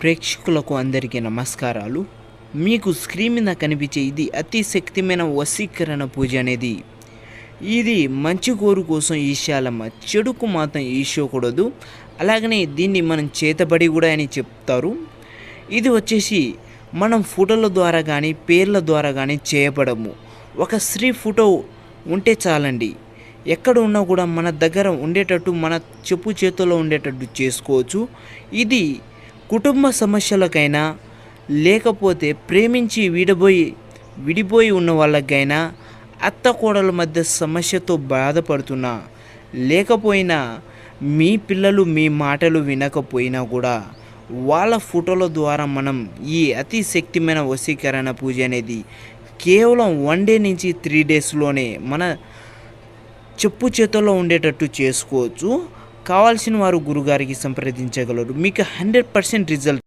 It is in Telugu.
ప్రేక్షకులకు అందరికీ నమస్కారాలు. మీకు స్క్రీన్ మీద కనిపించే ఇది అతి శక్తిమైన వశీకరణ పూజ అనేది. ఇది మంచి కోరు కోసం ఈశాలమ్మ చెడుకు మాత్రం ఈశోకూడదు అలాగనే దీన్ని మనం చేతబడి కూడా అని చెప్తారు. ఇది వచ్చేసి మనం ఫోటోల ద్వారా కానీ పేర్ల ద్వారా కానీ చేయబడము. ఒక స్త్రీ ఫోటో ఉంటే చాలండి. ఎక్కడ ఉన్నా కూడా మన దగ్గర ఉండేటట్టు మన చెప్పు చేతుల్లో ఉండేటట్టు చేసుకోవచ్చు. ఇది కుటుంబ సమస్యలకైనా లేకపోతే ప్రేమించి విడిపోయి విడిపోయి ఉన్న వాళ్ళకైనా అత్త కోడల మధ్య సమస్యతో బాధపడుతున్నా. లేకపోయినా మీ పిల్లలు మీ మాటలు వినకపోయినా కూడా వాళ్ళ ఫోటోల ద్వారా మనం ఈ అతి శక్తిమైన వశీకరణ పూజ అనేది కేవలం వన్ డే నుంచి త్రీ డేస్లోనే మన చెప్పు చేతుల్లో ఉండేటట్టు చేసుకోవచ్చు. కావాల్సిన వారు గురుగారికి సంప్రదించగలరు. మీకు హండ్రెడ్ పర్సెంట్ రిజల్ట్